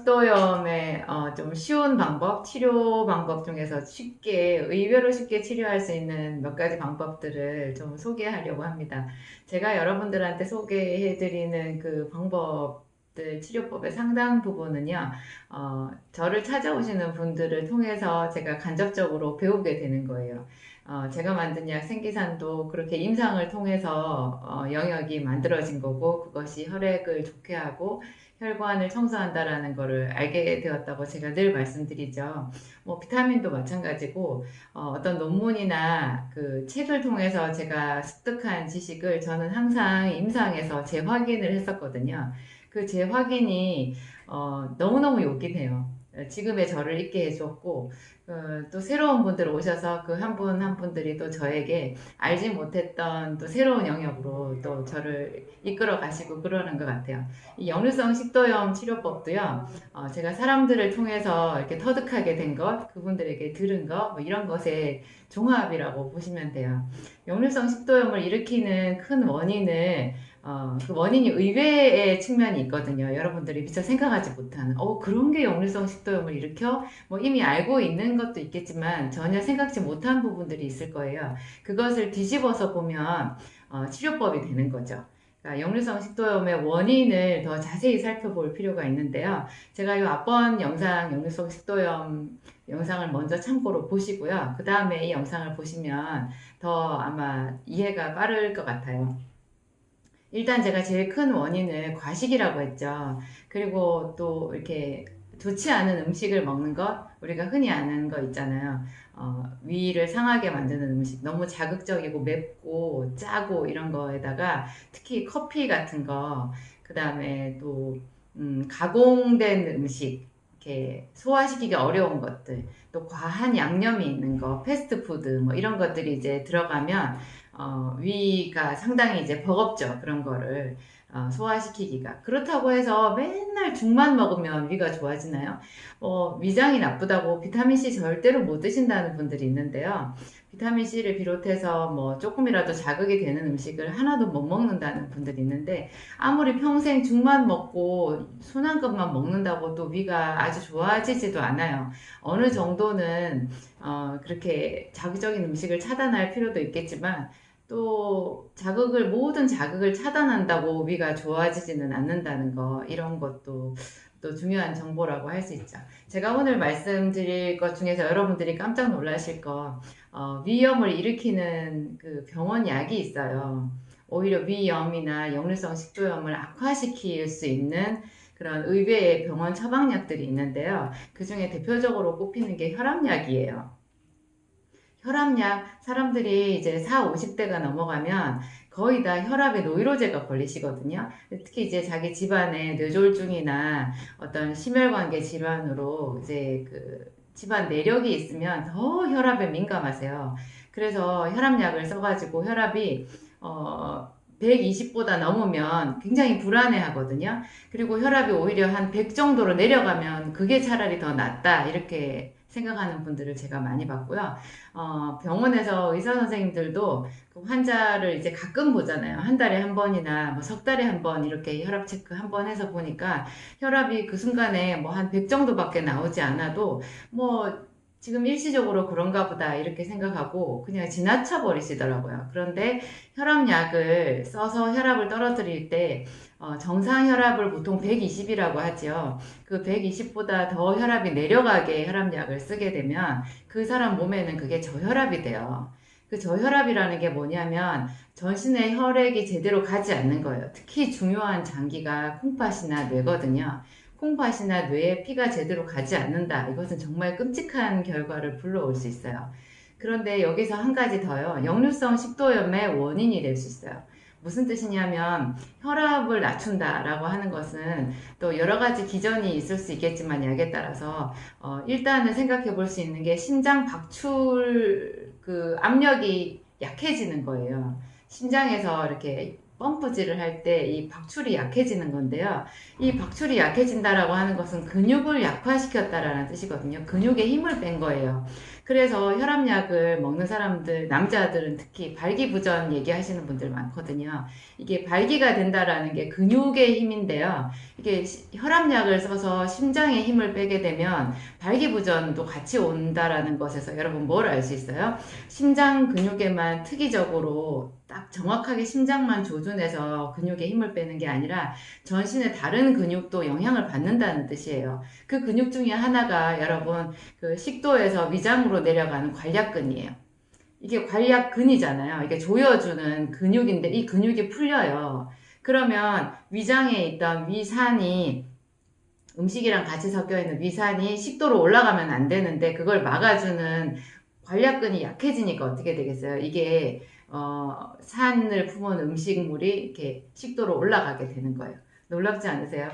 식도염의 어, 좀 쉬운 방법, 치료 방법 중에서 쉽게, 의외로 쉽게 치료할 수 있는 몇 가지 방법들을 좀 소개하려고 합니다. 제가 여러분들한테 소개해드리는 그 방법들, 치료법의 상당 부분은요, 어, 저를 찾아오시는 분들을 통해서 제가 간접적으로 배우게 되는 거예요. 어, 제가 만든 약 생기산도 그렇게 임상을 통해서 어, 영역이 만들어진 거고 그것이 혈액을 좋게 하고 혈관을 청소한다라는 것을 알게 되었다고 제가 늘 말씀드리죠. 뭐 비타민도 마찬가지고 어, 떤 논문이나 그 책을 통해서 제가 습득한 지식을 저는 항상 임상에서 재확인을 했었거든요. 그 재확인이 어, 너무너무 요긴해요. 지금의 저를 있게 해주었고 어, 또 새로운 분들 오셔서 그 한분한 분들이 또 저에게 알지 못했던 또 새로운 영역으로 또 저를 이끌어 가시고 그러는 것 같아요. 이 역류성 식도염 치료법도요. 어, 제가 사람들을 통해서 이렇게 터득하게 된 것, 그분들에게 들은 것, 뭐 이런 것의 종합이라고 보시면 돼요. 역류성 식도염을 일으키는 큰 원인을 어, 그 원인이 의외의 측면이 있거든요. 여러분들이 미처 생각하지 못하는, 어, 그런 게 역류성 식도염을 일으켜? 뭐 이미 알고 있는 것도 있겠지만 전혀 생각지 못한 부분들이 있을 거예요. 그것을 뒤집어서 보면 어, 치료법이 되는 거죠. 그러니까 역류성 식도염의 원인을 더 자세히 살펴볼 필요가 있는데요. 제가 이 앞번 영상, 역류성 식도염 영상을 먼저 참고로 보시고요. 그 다음에 이 영상을 보시면 더 아마 이해가 빠를 것 같아요. 일단 제가 제일 큰 원인을 과식이라고 했죠. 그리고 또 이렇게 좋지 않은 음식을 먹는 것, 우리가 흔히 아는 거 있잖아요. 어, 위를 상하게 만드는 음식, 너무 자극적이고 맵고 짜고 이런 거에다가 특히 커피 같은 거, 그 다음에 또, 음, 가공된 음식, 이렇게 소화시키기 어려운 것들, 또 과한 양념이 있는 거, 패스트푸드, 뭐 이런 것들이 이제 들어가면 어, 위가 상당히 이제 버겁죠. 그런 거를 어, 소화시키기가. 그렇다고 해서 맨날 죽만 먹으면 위가 좋아지나요? 어, 위장이 나쁘다고 비타민C 절대로 못 드신다는 분들이 있는데요. 비타민C를 비롯해서 뭐 조금이라도 자극이 되는 음식을 하나도 못 먹는다는 분들이 있는데 아무리 평생 죽만 먹고 순한 것만 먹는다고 또 위가 아주 좋아지지도 않아요. 어느 정도는 어, 그렇게 자극적인 음식을 차단할 필요도 있겠지만 또 자극을 모든 자극을 차단한다고 위가 좋아지지는 않는다는 거 이런 것도 또 중요한 정보라고 할 수 있죠. 제가 오늘 말씀드릴 것 중에서 여러분들이 깜짝 놀라실 거 어, 위염을 일으키는 그 병원 약이 있어요. 오히려 위염이나 역류성 식도염을 악화시킬 수 있는 그런 의외의 병원 처방약들이 있는데요. 그 중에 대표적으로 꼽히는 게 혈압약이에요. 혈압약 사람들이 이제 4, 50대가 넘어가면 거의 다 혈압에 노이로제가 걸리시거든요. 특히 이제 자기 집안에 뇌졸중이나 어떤 심혈관계 질환으로 이제 그 집안 내력이 있으면 더 혈압에 민감하세요. 그래서 혈압약을 써가지고 혈압이 어 120보다 넘으면 굉장히 불안해 하거든요. 그리고 혈압이 오히려 한 100 정도로 내려가면 그게 차라리 더 낫다. 이렇게 생각하는 분들을 제가 많이 봤고요. 어, 병원에서 의사 선생님들도 그 환자를 이제 가끔 보잖아요. 한 달에 한 번이나 뭐 석 달에 한 번 이렇게 혈압 체크 한 번 해서 보니까 혈압이 그 순간에 뭐 한 100 정도밖에 나오지 않아도 뭐 지금 일시적으로 그런가 보다 이렇게 생각하고 그냥 지나쳐 버리시더라고요. 그런데 혈압약을 써서 혈압을 떨어뜨릴 때 어, 정상 혈압을 보통 120이라고 하죠. 그 120보다 더 혈압이 내려가게 혈압약을 쓰게 되면 그 사람 몸에는 그게 저혈압이 돼요. 그 저혈압이라는 게 뭐냐면 전신의 혈액이 제대로 가지 않는 거예요. 특히 중요한 장기가 콩팥이나 뇌거든요. 콩팥이나 뇌에 피가 제대로 가지 않는다. 이것은 정말 끔찍한 결과를 불러올 수 있어요. 그런데 여기서 한 가지 더요. 역류성 식도염의 원인이 될 수 있어요. 무슨 뜻이냐면 혈압을 낮춘다라고 하는 것은 또 여러 가지 기전이 있을 수 있겠지만 약에 따라서 어, 일단은 생각해 볼 수 있는 게 심장 박출 그 압력이 약해지는 거예요. 심장에서 이렇게 펌프질을 할 때 이 박출이 약해지는 건데요. 이 박출이 약해진다라고 하는 것은 근육을 약화시켰다라는 뜻이거든요. 근육에 힘을 뺀 거예요. 그래서 혈압약을 먹는 사람들, 남자들은 특히 발기부전 얘기하시는 분들 많거든요. 이게 발기가 된다라는 게 근육의 힘인데요. 이게 시- 혈압약을 써서 심장에 힘을 빼게 되면 발기부전도 같이 온다라는 것에서 여러분 뭘 알 수 있어요? 심장 근육에만 특이적으로 딱 정확하게 심장만 조준해서 근육에 힘을 빼는 게 아니라 전신의 다른 근육도 영향을 받는다는 뜻이에요. 그 근육 중에 하나가 여러분 그 식도에서 위장으로 내려가는 관략근이에요. 이게 관략근이잖아요. 이게 조여주는 근육인데 이 근육이 풀려요. 그러면 위장에 있던 위산이 음식이랑 같이 섞여 있는 위산이 식도로 올라가면 안 되는데 그걸 막아주는 관략근이 약해지니까 어떻게 되겠어요? 이게 어, 산을 품은 음식물이 이렇게 식도로 올라가게 되는 거예요. 놀랍지 않으세요?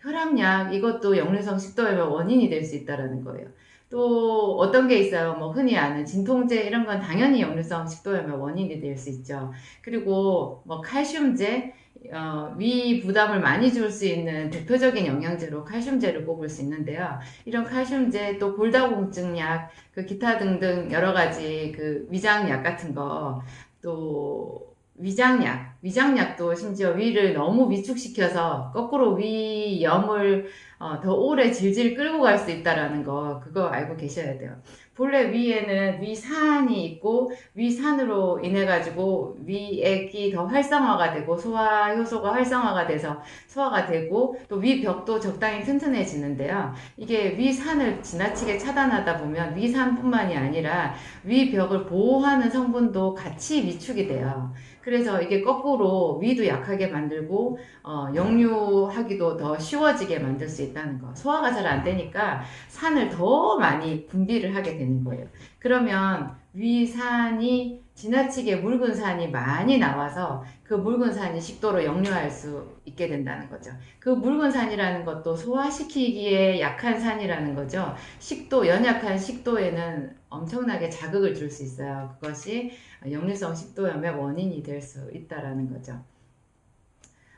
혈압약 이것도 역류성 식도염의 원인이 될 수 있다라는 거예요. 또 어떤 게 있어요? 뭐 흔히 아는 진통제 이런 건 당연히 역류성 식도염의 원인이 될 수 있죠. 그리고 뭐 칼슘제 어, 위 부담을 많이 줄 수 있는 대표적인 영양제로 칼슘제를 꼽을 수 있는데요. 이런 칼슘제 또 골다공증 약, 그 기타 등등 여러 가지 그 위장약 같은 거, 또 위장약, 위장약도 심지어 위를 너무 위축시켜서 거꾸로 위염을 어, 더 오래 질질 끌고 갈 수 있다라는 거 그거 알고 계셔야 돼요. 본래 위에는 위산이 있고 위산으로 인해 가지고 위액이 더 활성화가 되고 소화 효소가 활성화가 돼서 소화가 되고 또 위벽도 적당히 튼튼해지는데요. 이게 위산을 지나치게 차단하다 보면 위산뿐만이 아니라 위벽을 보호하는 성분도 같이 위축이 돼요. 그래서 이게 거꾸로 위도 약하게 만들고 어, 역류하기도 더 쉬워지게 만들 수 있다는 거. 소화가 잘 안 되니까 산을 더 많이 분비를 하게 되는 거예요. 그러면 위산이 지나치게 묽은 산이 많이 나와서 그 묽은 산이 식도로 역류할 수 있게 된다는 거죠. 그 묽은 산이라는 것도 소화시키기에 약한 산이라는 거죠. 식도, 연약한 식도에는 엄청나게 자극을 줄 수 있어요. 그것이 역류성 식도염의 원인이 될 수 있다라는 거죠.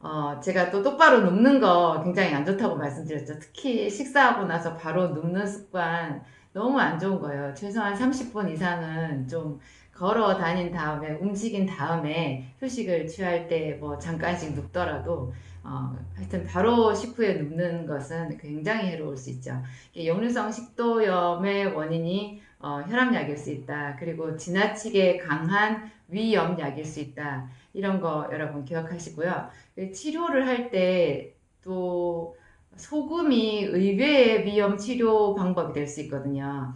어, 제가 또 똑바로 눕는 거 굉장히 안 좋다고 말씀드렸죠. 특히 식사하고 나서 바로 눕는 습관 너무 안 좋은 거예요. 최소한 30분 이상은 좀 걸어 다닌 다음에 움직인 다음에 휴식을 취할 때 뭐 잠깐씩 눕더라도 어, 하여튼 바로 식후에 눕는 것은 굉장히 해로울 수 있죠. 역류성 식도염의 원인이 어, 혈압약일 수 있다. 그리고 지나치게 강한 위염약일 수 있다. 이런 거 여러분 기억하시고요. 치료를 할 때 또 소금이 의외의 위염 치료 방법이 될 수 있거든요.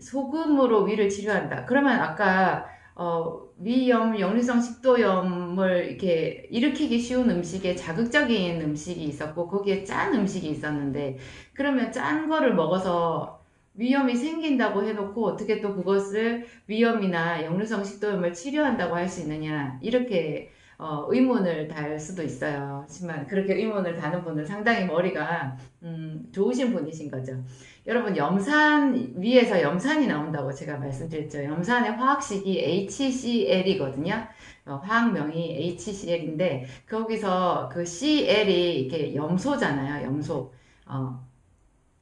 소금으로 위를 치료한다. 그러면 아까 어, 위염, 역류성 식도염을 이렇게 일으키기 쉬운 음식에 자극적인 음식이 있었고 거기에 짠 음식이 있었는데 그러면 짠 거를 먹어서 위염이 생긴다고 해놓고 어떻게 또 그것을 위염이나 역류성 식도염을 치료한다고 할 수 있느냐 이렇게 어, 의문을 달 수도 있어요. 하지만 그렇게 의문을 다는 분은 상당히 머리가 음, 좋으신 분이신 거죠. 여러분 염산 위에서 염산이 나온다고 제가 말씀드렸죠. 염산의 화학식이 HCl이거든요. 어, 화학명이 HCl인데 거기서 그 Cl이 이렇게 염소잖아요. 염소. 어,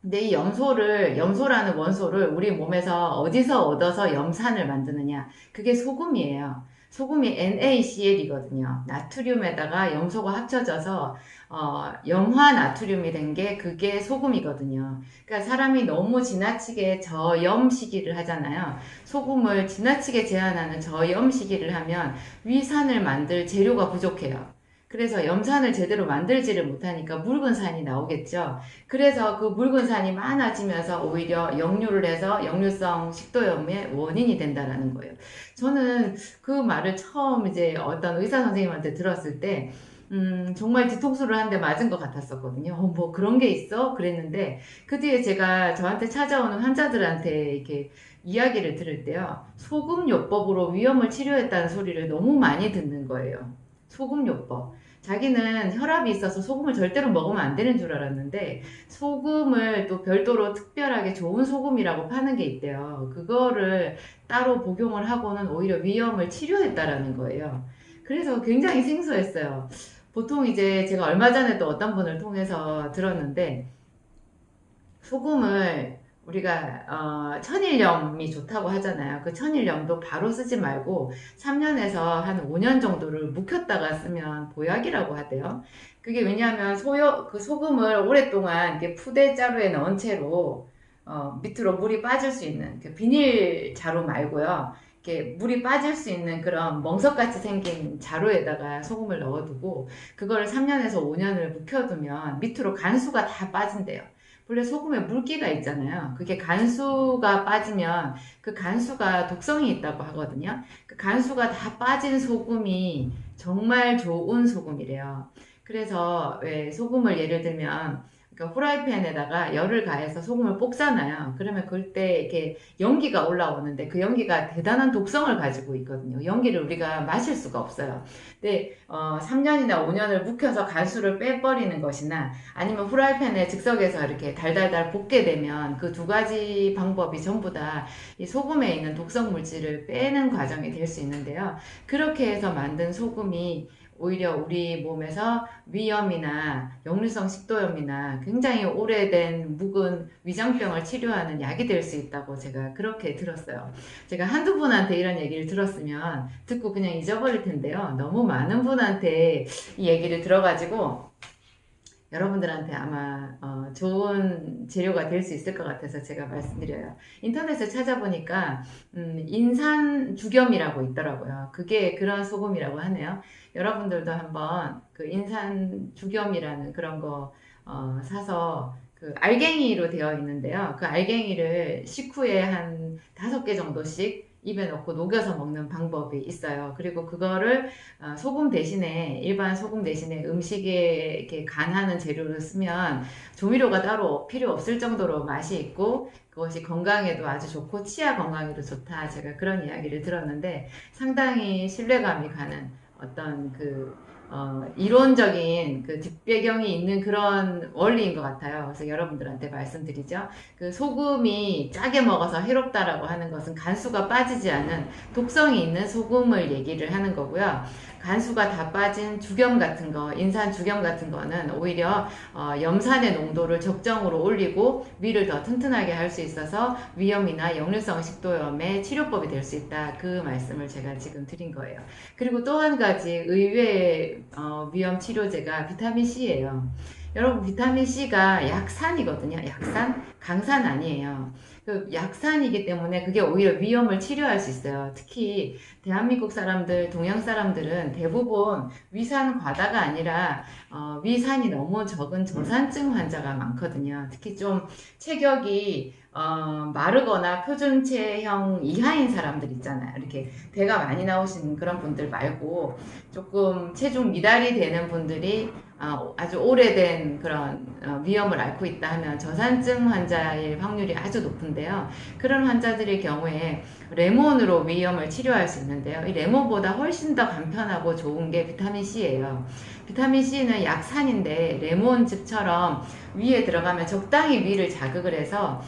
근데 이 염소를, 염소라는 원소를 우리 몸에서 어디서 얻어서 염산을 만드느냐? 그게 소금이에요. 소금이 NaCl이거든요. 나트륨에다가 염소가 합쳐져서 어, 염화 나트륨이 된 게 그게 소금이거든요. 그러니까 사람이 너무 지나치게 저염 시기를 하잖아요. 소금을 지나치게 제한하는 저염 시기를 하면 위산을 만들 재료가 부족해요. 그래서 염산을 제대로 만들지를 못하니까 묽은 산이 나오겠죠. 그래서 그 묽은 산이 많아지면서 오히려 역류를 해서 역류성 식도염의 원인이 된다라는 거예요. 저는 그 말을 처음 이제 어떤 의사 선생님한테 들었을 때, 음, 정말 뒤통수를 한 대 맞은 것 같았었거든요. 어, 뭐 그런 게 있어? 그랬는데, 그 뒤에 제가 저한테 찾아오는 환자들한테 이렇게 이야기를 들을 때요. 소금요법으로 위염을 치료했다는 소리를 너무 많이 듣는 거예요. 소금 요법. 자기는 혈압이 있어서 소금을 절대로 먹으면 안 되는 줄 알았는데 소금을 또 별도로 특별하게 좋은 소금이라고 파는 게 있대요. 그거를 따로 복용을 하고는 오히려 위염을 치료했다라는 거예요. 그래서 굉장히 생소했어요. 보통 이제 제가 얼마 전에 또 어떤 분을 통해서 들었는데 소금을 우리가 어, 천일염이 좋다고 하잖아요. 그 천일염도 바로 쓰지 말고 3년에서 한 5년 정도를 묵혔다가 쓰면 보약이라고 하대요. 그게 왜냐하면 소요 그 소금을 오랫동안 이렇게 푸대자루에 넣은 채로 어, 밑으로 물이 빠질 수 있는 그 비닐 자루 말고요. 이렇게 물이 빠질 수 있는 그런 멍석같이 생긴 자루에다가 소금을 넣어두고 그거를 3년에서 5년을 묵혀두면 밑으로 간수가 다 빠진대요. 원래 소금에 물기가 있잖아요. 그게 간수가 빠지면 그 간수가 독성이 있다고 하거든요. 그 간수가 다 빠진 소금이 정말 좋은 소금이래요. 그래서 왜 소금을 예를 들면 그러니까 후라이팬에다가 열을 가해서 소금을 볶잖아요. 그러면 그때 이렇게 연기가 올라오는데 그 연기가 대단한 독성을 가지고 있거든요. 연기를 우리가 마실 수가 없어요. 근데 어, 3년이나 5년을 묵혀서 간수를 빼버리는 것이나 아니면 후라이팬에 즉석에서 이렇게 달달달 볶게 되면 그 두 가지 방법이 전부 다 이 소금에 있는 독성 물질을 빼는 과정이 될 수 있는데요. 그렇게 해서 만든 소금이 오히려 우리 몸에서 위염이나 역류성 식도염이나 굉장히 오래된 묵은 위장병을 치료하는 약이 될 수 있다고 제가 그렇게 들었어요. 제가 한두 분한테 이런 얘기를 들었으면 듣고 그냥 잊어버릴 텐데요. 너무 많은 분한테 이 얘기를 들어가지고 여러분들한테 아마 어, 좋은 재료가 될 수 있을 것 같아서 제가 말씀드려요. 인터넷에 찾아보니까 음, 인산 죽염이라고 있더라고요. 그게 그런 소금이라고 하네요. 여러분들도 한번 그 인산 죽염이라는 그런 거 어, 사서 그 알갱이로 되어 있는데요. 그 알갱이를 식후에 한 다섯 개 정도씩 입에 넣고 녹여서 먹는 방법이 있어요. 그리고 그거를 어, 소금 대신에 일반 소금 대신에 음식에 이렇게 간하는 재료를 쓰면 조미료가 따로 필요 없을 정도로 맛이 있고 그것이 건강에도 아주 좋고 치아 건강에도 좋다. 제가 그런 이야기를 들었는데 상당히 신뢰감이 가는 어떤 그 어, 이론적인 그 뒷배경이 있는 그런 원리인 것 같아요. 그래서 여러분들한테 말씀드리죠. 그 소금이 짜게 먹어서 해롭다라고 하는 것은 간수가 빠지지 않은 독성이 있는 소금을 얘기를 하는 거고요. 간수가 다 빠진 죽염 같은 거, 인산 죽염 같은 거는 오히려 어, 염산의 농도를 적정으로 올리고 위를 더 튼튼하게 할 수 있어서 위염이나 역류성 식도염의 치료법이 될 수 있다. 그 말씀을 제가 지금 드린 거예요. 그리고 또 한 가지 의외의 어, 위염 치료제가 비타민 C예요. 여러분 비타민 C가 약산이거든요. 약산, 강산 아니에요. 그 약산이기 때문에 그게 오히려 위험을 치료할 수 있어요. 특히 대한민국 사람들, 동양 사람들은 대부분 위산 과다가 아니라 어, 위산이 너무 적은 저산증 환자가 많거든요. 특히 좀 체격이 어, 마르거나 표준체형 이하인 사람들 있잖아요. 이렇게 배가 많이 나오시는 그런 분들 말고 조금 체중 미달이 되는 분들이 어, 아주 오래된 그런 어, 위험을 앓고 있다 하면 저산증 환자일 확률이 아주 높은데요. 그런 환자들의 경우에 레몬으로 위험을 치료할 수 있는데요. 이 레몬보다 훨씬 더 간편하고 좋은 게 비타민 C예요. 비타민 C는 약산인데 레몬즙처럼 위에 들어가면 적당히 위를 자극을 해서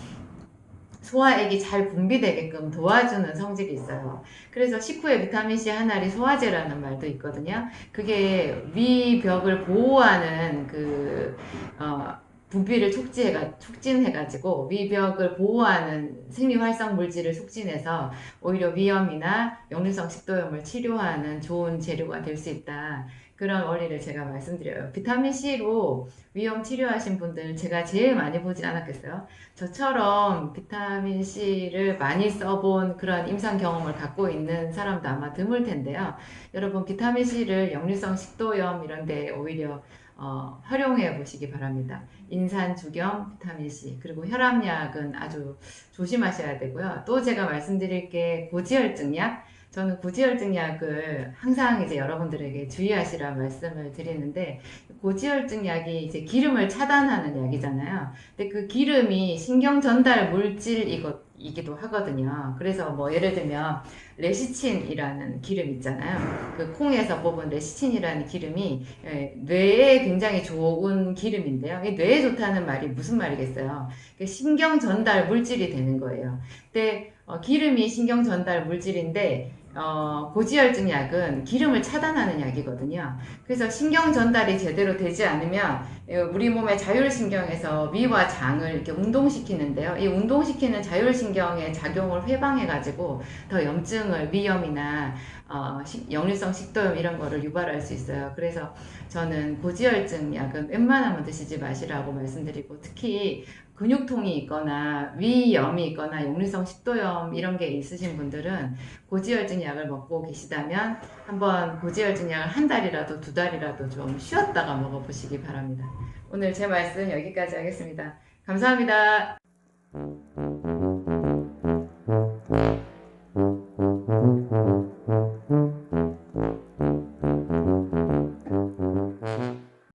소화액이 잘 분비되게끔 도와주는 성질이 있어요. 그래서 식후에 비타민C 하나리 소화제라는 말도 있거든요. 그게 위벽을 보호하는 그, 어, 분비를 촉진해가, 촉진해가지고 위벽을 보호하는 생리활성 물질을 촉진해서 오히려 위염이나 역류성 식도염을 치료하는 좋은 재료가 될 수 있다. 그런 원리를 제가 말씀드려요. 비타민C로 위염 치료하신 분들 제가 제일 많이 보지 않았겠어요? 저처럼 비타민C를 많이 써본 그런 임상 경험을 갖고 있는 사람도 아마 드물 텐데요. 여러분 비타민C를 역류성 식도염 이런 데 오히려 어, 활용해 보시기 바랍니다. 인산 주겸 비타민C 그리고 혈압약은 아주 조심하셔야 되고요. 또 제가 말씀드릴 게 고지혈증약 저는 고지혈증 약을 항상 이제 여러분들에게 주의하시라 말씀을 드리는데 고지혈증 약이 이제 기름을 차단하는 약이잖아요. 근데 그 기름이 신경 전달 물질이기도 하거든요. 그래서 뭐 예를 들면 레시친이라는 기름 있잖아요. 그 콩에서 뽑은 레시친이라는 기름이 예, 뇌에 굉장히 좋은 기름인데요. 뇌에 좋다는 말이 무슨 말이겠어요? 신경 전달 물질이 되는 거예요. 근데 어, 기름이 신경 전달 물질인데 어, 고지혈증 약은 기름을 차단하는 약이거든요. 그래서 신경 전달이 제대로 되지 않으면 예, 우리 몸의 자율신경에서 위와 장을 이렇게 운동시키는데요. 이 운동시키는 자율신경의 작용을 회방해가지고 더 염증을 위염이나 어, 식- 역류성 식도염 이런 거를 유발할 수 있어요. 그래서 저는 고지혈증 약은 웬만하면 드시지 마시라고 말씀드리고 특히 근육통이 있거나 위염이 있거나 역류성 식도염 이런 게 있으신 분들은 고지혈증 약을 먹고 계시다면 한번 고지혈증 약을 한 달이라도 두 달이라도 좀 쉬었다가 먹어보시기 바랍니다. 오늘 제 말씀 여기까지 하겠습니다. 감사합니다.